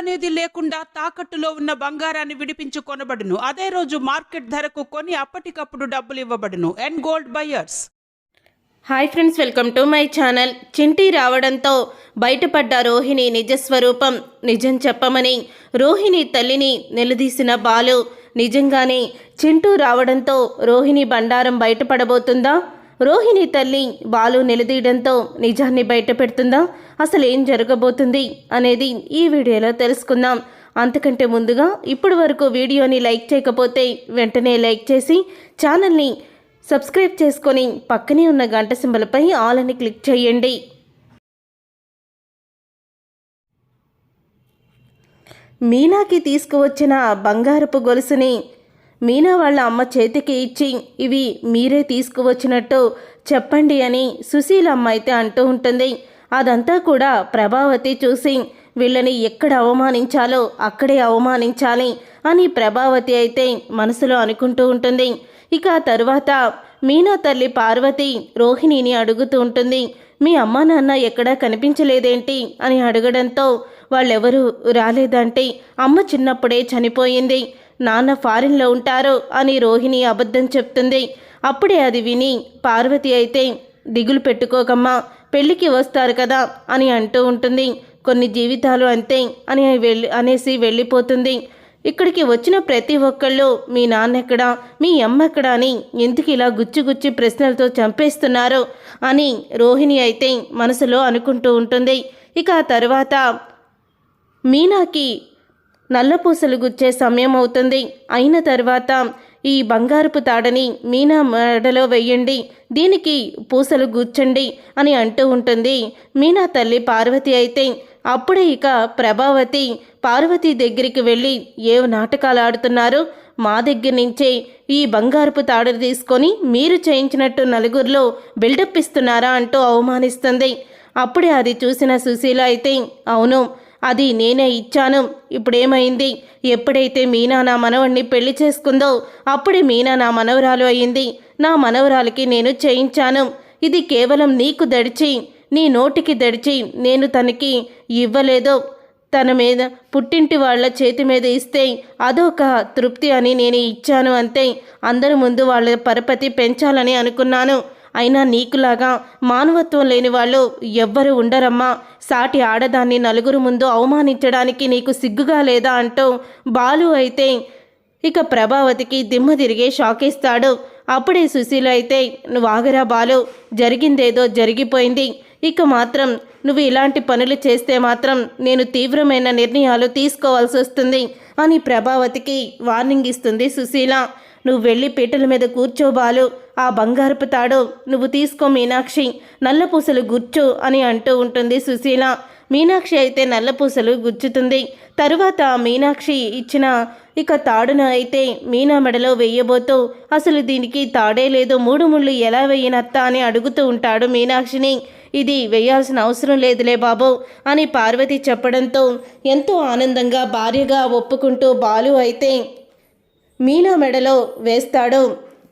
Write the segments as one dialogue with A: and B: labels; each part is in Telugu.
A: అనేది లేకుండా తాకట్టులో ఉన్న బంగారాన్ని విడిపించి కొనబడును. అదే రోజు మార్కెట్ ధరకు కొని అప్పటికప్పుడు డబ్బులు ఇవ్వబడును. And gold buyers
B: hi friends welcome to my channel Chinti రావడంతో బయటపడ్డ రోహిణి నిజస్వరూపం నిజం చెప్పమని రోహిణి తల్లిని నిలదీసిన బాలు నిజంగానే చింటూ రావడంతో రోహిణి బండారం బయటపడబోతుందా? రోహిణి తల్లి బాలు నిలదీయడంతో నిజాన్ని బయటపెడుతుందా? అసలు ఏం జరగబోతుంది అనేది ఈ వీడియోలో తెలుసుకుందాం. అంతకంటే ముందుగా ఇప్పటి వరకు వీడియోని లైక్ చేయకపోతే వెంటనే లైక్ చేసి ఛానల్ని సబ్స్క్రైబ్ చేసుకొని పక్కనే ఉన్న గంట సింబలపై ఆల్ అని క్లిక్ చేయండి. మీనాకి తీసుకువచ్చిన బంగారపు గొలుసుని మీనా వాళ్ళ అమ్మ చేతికి ఇచ్చి ఇవి మీరే తీసుకువచ్చినట్టు చెప్పండి అని సుశీల అమ్మ అయితే అంటూ ఉంటుంది. అదంతా కూడా ప్రభావతి చూసి వీళ్ళని ఎక్కడ అవమానించాలో అక్కడే అవమానించాలి అని ప్రభావతి అయితే మనసులో అనుకుంటూ ఉంటుంది. ఇక ఆ తరువాత మీనా తల్లి పార్వతి రోహిణిని అడుగుతూ ఉంటుంది మీ అమ్మా నాన్న ఎక్కడా కనిపించలేదేంటి? అని అడగడంతో వాళ్ళెవరూ రాలేదంటే అమ్మ చిన్నప్పుడే చనిపోయింది. నాన్న ఫారిన్లో ఉంటారు అని రోహిణి అబద్ధం చెప్తుంది. అప్పుడే అది విని పార్వతి అయితే దిగులు పెట్టుకోకమ్మా పెళ్ళికి వస్తారు కదా అని అంటూ ఉంటుంది. కొన్ని జీవితాలు అంతే అని వెళ్ళి అనేసి వెళ్ళిపోతుంది. ఇక్కడికి వచ్చిన ప్రతి ఒక్కళ్ళు మీ నాన్నెక్కడ? మీ అమ్మెక్కడ అని ఎందుకు ఇలా గుచ్చి గుచ్చి ప్రశ్నలతో చంపేస్తున్నారు? అని రోహిణి అయితే మనసులో అనుకుంటూ ఉంటుంది. ఇక ఆ తర్వాత మీనాకి నల్లపూసలు గుచ్చే సమయం అవుతుంది. అయిన తర్వాత ఈ బంగారపు తాడని మీనా మెడలో వెయ్యండి దీనికి పూసలు గుచ్చండి అని అంటూ ఉంటుంది. మీనా తల్లి పార్వతి అయితే అప్పుడే ఇక ప్రభావతి పార్వతి దగ్గరికి వెళ్ళి ఏ నాటకాలు ఆడుతున్నారు? మా దగ్గర నుంచే ఈ బంగారపు తాడు తీసుకొని మీరు చేయించినట్టు నలుగురిలో బిల్డప్ ఇస్తున్నారా అంటూ అవమానిస్తుంది. అప్పుడే అది చూసిన సుశీల అయితే అవును అది నేనే ఇచ్చాను. ఇప్పుడేమైంది? ఎప్పుడైతే మీనా నా మనవణ్ణి పెళ్ళి చేసుకుందో అప్పుడే మీనా నా మనవరాలు అయింది. నా మనవరాలకి నేను చేయించాను. ఇది కేవలం నీకు దడిచి నీ నోటికి దడిచి నేను తనకి ఇవ్వలేదో. తన మీద పుట్టింటి వాళ్ళ చేతి మీద ఇస్తే అదొక తృప్తి అని నేను ఇచ్చాను అంతే. అందరి ముందు వాళ్ళ పరపతి పెంచాలని అనుకున్నాను. అయినా నీకులాగా మానవత్వం లేని వాళ్ళు ఎవ్వరు ఉండరమ్మా. సాటి ఆడదాన్ని నలుగురు ముందు అవమానించడానికి నీకు సిగ్గుగా లేదా అంటూ బాలు అయితే ఇక ప్రభావతికి దిమ్మ తిరిగే షాక్ ఇస్తాడు. అప్పుడే సుశీల అయితే నువ్వు ఆగరా బాలు జరిగిందేదో జరిగిపోయింది. ఇక మాత్రం నువ్వు ఇలాంటి పనులు చేస్తే మాత్రం నేను తీవ్రమైన నిర్ణయాలు తీసుకోవాల్సి వస్తుంది అని ప్రభావతికి వార్నింగ్ ఇస్తుంది సుశీల. నువ్వు వెళ్ళి పీటల మీద కూర్చోబాలు ఆ బంగారపు తాడు నువ్వు తీసుకో మీనాక్షి. నల్లపూసలు గుర్చు అని అంటూ ఉంటుంది సుశీల. మీనాక్షి అయితే నల్లపూసలు గుచ్చుతుంది. తరువాత మీనాక్షి ఇచ్చిన ఇక తాడున అయితే మీనా మెడలో వేయబోతూ అసలు దీనికి తాడే లేదు. మూడు ముళ్ళు ఎలా వేయనత్తా? అని అడుగుతూ ఉంటాడు మీనాక్షిని. ఇది వేయాల్సిన అవసరం లేదులే బాబు అని పార్వతి చెప్పడంతో ఎంతో ఆనందంగా భార్యగా ఒప్పుకుంటూ బాలు అయితే మీనా మెడలో వేస్తాడు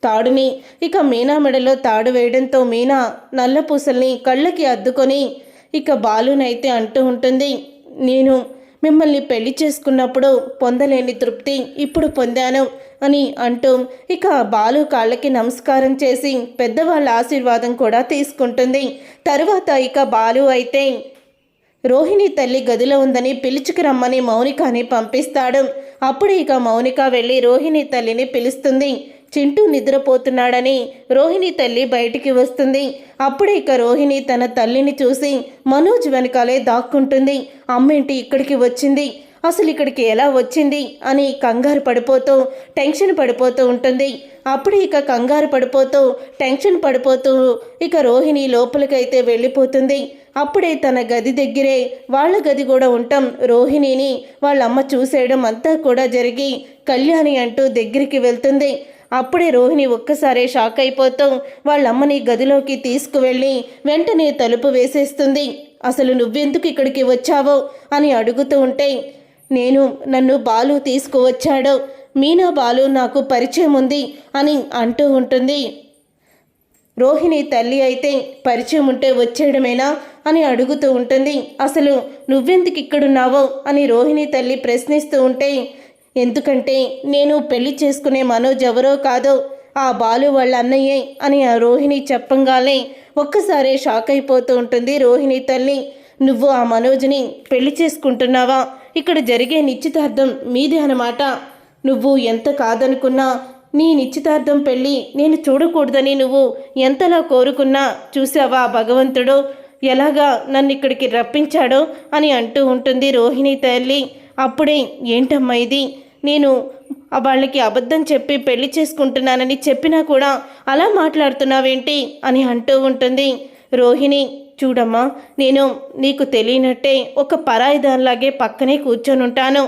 B: తాడుని. ఇక మీనా మెడలో తాడు వేయడంతో మీనా నల్ల పూసల్ని కళ్ళకి అద్దుకొని ఇక బాలునైతే అంటూ ఉంటుంది నేను మిమ్మల్ని పెళ్ళి చేసుకున్నప్పుడు పొందలేని తృప్తి ఇప్పుడు పొందాను అని అంటూ ఇక బాలు కాళ్ళకి నమస్కారం చేసి పెద్దవాళ్ళ ఆశీర్వాదం కూడా తీసుకుంటుంది. తరువాత ఇక బాలు అయితే రోహిణి తల్లి గదిలో ఉందని పిలుచుకు రమ్మని పంపిస్తాడు. అప్పుడు ఇక మౌనిక వెళ్ళి రోహిణి తల్లిని పిలుస్తుంది. చింటూ నిద్రపోతున్నాడని రోహిణి తల్లి బయటికి వస్తుంది. అప్పుడు ఇక రోహిణి తన తల్లిని చూసి మనోజ్ వెనకాలే దాక్కుంటుంది. అమ్మేంటి ఇక్కడికి వచ్చింది? అసలు ఇక్కడికి ఎలా వచ్చింది? అని కంగారు పడిపోతూ టెన్షన్ పడిపోతూ ఉంటుంది. అప్పుడు ఇక కంగారు పడిపోతూ టెన్షన్ పడిపోతూ ఇక రోహిణి లోపలికైతే వెళ్ళిపోతుంది. అప్పుడే తన గది దగ్గరే వాళ్ళ గది కూడా ఉండటం రోహిణిని. వాళ్ళమ్మ చూసేయడం అంతా కూడా జరిగి కళ్యాణి అంటూ దగ్గరికి వెళ్తుంది. అప్పుడే రోహిణి ఒక్కసారే షాక్ అయిపోతూ వాళ్ళమ్మని గదిలోకి తీసుకువెళ్ళి వెంటనే తలుపు వేసేస్తుంది. అసలు నువ్వెందుకు ఇక్కడికి వచ్చావో? అని అడుగుతూ ఉంటే నేను నన్ను బాలు తీసుకువచ్చాడు. మీనా బాలు నాకు పరిచయం ఉంది అని అంటూ ఉంటుంది. రోహిణి తల్లి అయితే పరిచయం ఉంటే వచ్చేయడమేనా అని అడుగుతూ ఉంటుంది. అసలు నువ్వెందుకు ఇక్కడున్నావో అని రోహిణి తల్లి ప్రశ్నిస్తూ ఉంటే ఎందుకంటే నేను పెళ్ళి చేసుకునే మనోజ్ ఎవరో కాదో ఆ బాలు వాళ్ళ అన్నయ్యే అని ఆ రోహిణి చెప్పంగానే ఒక్కసారే షాక్ అయిపోతూ ఉంటుంది రోహిణి తల్లి. నువ్వు ఆ మనోజ్ని పెళ్ళి చేసుకుంటున్నావా? ఇక్కడ జరిగే నిశ్చితార్థం మీదే అన్నమాట. నువ్వు ఎంత కాదనుకున్నా నీ నిశ్చితార్థం పెళ్ళి నేను చూడకూడదని నువ్వు ఎంతలా కోరుకున్నా చూసావా భగవంతుడు? ఎలాగా నన్ను ఇక్కడికి రప్పించాడో అని అంటూ ఉంటుంది రోహిణి తల్లి. అప్పుడే ఏంటమ్మా ఇది? నేను వాళ్ళకి అబద్ధం చెప్పి పెళ్ళి చేసుకుంటున్నానని చెప్పినా కూడా అలా మాట్లాడుతున్నావేంటి? అని అంటూ ఉంటుంది. రోహిణి చూడమ్మా నేను నీకు తెలియనట్టే ఒక పరాయిదానిలాగే పక్కనే కూర్చొని ఉంటాను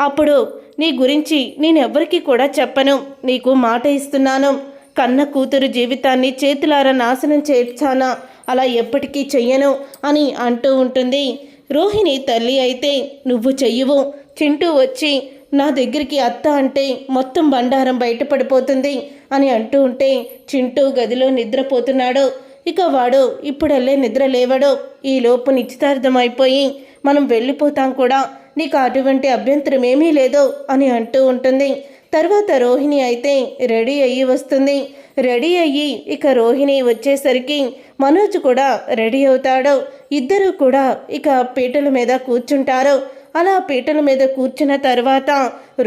B: అప్పుడు నీ గురించి నేను కూడా చెప్పను. నీకు మాట ఇస్తున్నాను. కన్న కూతురు జీవితాన్ని చేతులారా నాశనం చేర్చానా అలా ఎప్పటికీ చెయ్యను అని అంటూ ఉంటుంది. రోహిణి తల్లి అయితే నువ్వు చెయ్యవు. చింటూ వచ్చి నా దగ్గరికి అత్త అంటే మొత్తం బండారం బయటపడిపోతుంది అని అంటూ ఉంటే చింటూ గదిలో నిద్రపోతున్నాడు. ఇక వాడు ఇప్పుడల్లే నిద్ర లేవడు ఈ లోపు నిశ్చితార్థం అయిపోయి మనం వెళ్ళిపోతాం కూడా. నీకు అటువంటి అభ్యంతరం ఏమీ లేదు అని అంటూ ఉంటుంది. తర్వాత రోహిణి అయితే రెడీ అయ్యి వస్తుంది. రెడీ అయ్యి ఇక రోహిణి వచ్చేసరికి మనోజ్ కూడా రెడీ అవుతాడు. ఇద్దరు కూడా ఇక పీటల మీద కూర్చుంటారు. అలా పీటల మీద కూర్చున్న తర్వాత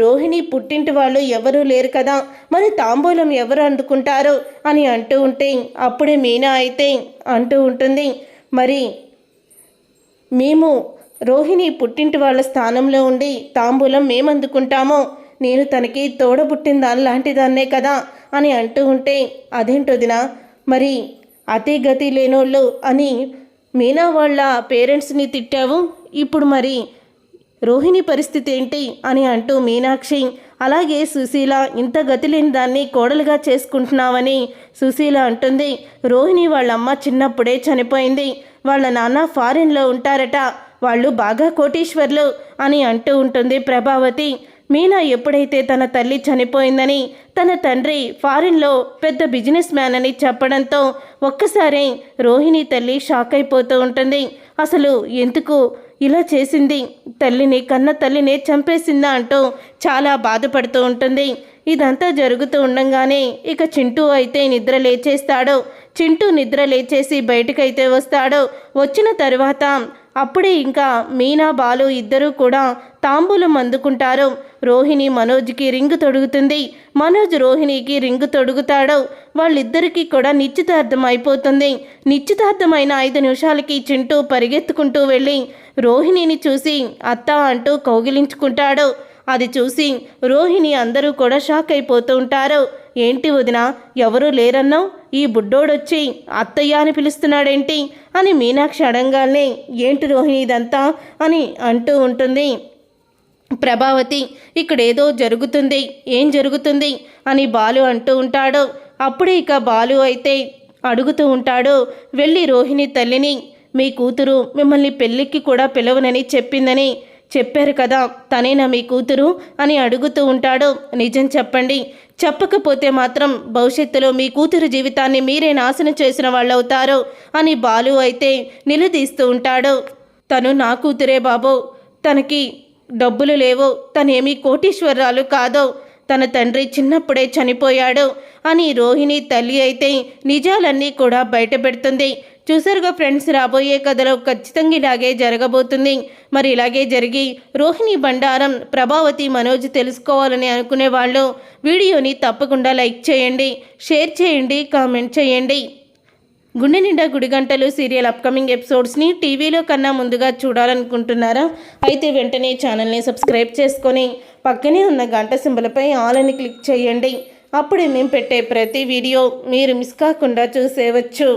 B: రోహిణి పుట్టింటి వాళ్ళు ఎవరూ లేరు కదా మరి తాంబూలం ఎవరు అందుకుంటారు అని అంటూ ఉంటే అప్పుడే మీనా అయితే అంటూ ఉంటుంది. మరి మేము రోహిణి పుట్టింటి వాళ్ళ స్థానంలో ఉండి తాంబూలం మేము అందుకుంటాము నేను తనకి తోడబుట్టిన దాని లాంటి దాన్నే కదా అని అంటూ ఉంటే అదేంటొదినా మరి అతి గతి లేనోళ్ళు అని మీనా వాళ్ళ పేరెంట్స్ని తిట్టావు? ఇప్పుడు మరి రోహిణి పరిస్థితి ఏంటి? అని అంటూ మీనాక్షి అలాగే సుశీల ఇంత గతి లేని దాన్ని కోడలుగా చేసుకుంటున్నావని సుశీల అంటుంది. రోహిణి వాళ్ళ అమ్మ చిన్నప్పుడే చనిపోయింది. వాళ్ళ నాన్న ఫారిన్లో ఉంటారట. వాళ్ళు బాగా కోటీశ్వర్లు అని అంటూ ఉంటుంది ప్రభావతి. మీనా ఎప్పుడైతే తన తల్లి చనిపోయిందని తన తండ్రి ఫారిన్లో పెద్ద బిజినెస్ మ్యాన్ అని చెప్పడంతో ఒక్కసారి రోహిణి తల్లి షాక్ అయిపోతూ ఉంటుంది. అసలు ఎందుకు ఇలా చేసింది? తల్లిని కన్న తల్లిని చంపేసిందా అంటూ చాలా బాధపడుతూ ఉంటుంది. ఇదంతా జరుగుతూ ఉండంగానే ఇక చింటూ అయితే నిద్ర లేచేస్తాడు. చింటూ నిద్ర లేచేసి బయటకైతే వస్తాడు. వచ్చిన తర్వాత అప్పుడే ఇంకా మీనా బాలు ఇద్దరూ కూడా తాంబూలం అందుకుంటారు. రోహిణి మనోజ్కి రింగు తొడుగుతుంది. మనోజ్ రోహిణికి రింగు తొడుగుతాడు. వాళ్ళిద్దరికీ కూడా నిశ్చితార్థం అయిపోతుంది. నిశ్చితార్థమైన ఐదు నిమిషాలకి చింటూ పరిగెత్తుకుంటూ వెళ్ళి రోహిణిని చూసి అత్త అంటూ కౌగిలించుకుంటాడు. అది చూసి రోహిణి అందరూ కూడా షాక్ అయిపోతూ ఉంటారు. ఏంటి వదిన ఎవరూ లేరన్నావు? ఈ బుడ్డోడొచ్చి అత్తయ్య అని పిలుస్తున్నాడేంటి? అని మీనాక్షి అడంగానే ఏంటి రోహిణి ఇదంతా? అని అంటూ ఉంటుంది. ప్రభావతి ఇక్కడేదో జరుగుతుంది. ఏం జరుగుతుంది? అని బాలు అంటూ ఉంటాడు. అప్పుడే ఇక బాలు అయితే అడుగుతూ ఉంటాడు. వెళ్ళి రోహిణి తల్లిని మీ కూతురు మిమ్మల్ని పెళ్ళికి కూడా పిలవనని చెప్పిందని. చెప్పారు కదా తనేనా మీ కూతురు? అని అడుగుతూ ఉంటాడు. నిజం చెప్పండి. చెప్పకపోతే మాత్రం భవిష్యత్తులో మీ కూతురు జీవితాన్ని మీరే నాశనం చేసిన వాళ్ళవుతారు అని బాలు అయితే నిలదీస్తూ ఉంటాడు. తను నా కూతురే బాబు. తనకి డబ్బులు లేవు. తనేమీ కోటీశ్వరరాలు కాదో. తన తండ్రి చిన్నప్పుడే చనిపోయాడు అని రోహిణి తల్లి అయితే నిజాలన్నీ కూడా బయటపెడుతుంది. చూసారుగా ఫ్రెండ్స్ రాబోయే కథలో ఖచ్చితంగా ఇలాగే జరగబోతుంది. మరి ఇలాగే జరిగి రోహిణి బండారం ప్రభావతి మనోజ్ తెలుసుకోవాలని అనుకునే వాళ్ళు వీడియోని తప్పకుండా లైక్ చేయండి షేర్ చేయండి కామెంట్ చేయండి. గుండె నిండా గుడి గంటలు సీరియల్ అప్కమింగ్ ఎపిసోడ్స్ని టీవీలో కన్నా ముందుగా చూడాలనుకుంటున్నారా? అయితే వెంటనే ఛానల్ని సబ్స్క్రైబ్ చేసుకొని పక్కనే ఉన్న గంట సింబలపై ఆల్ అని క్లిక్ చేయండి. అప్పుడే మేము పెట్టే ప్రతి వీడియో మీరు మిస్ కాకుండా చూసేవచ్చు.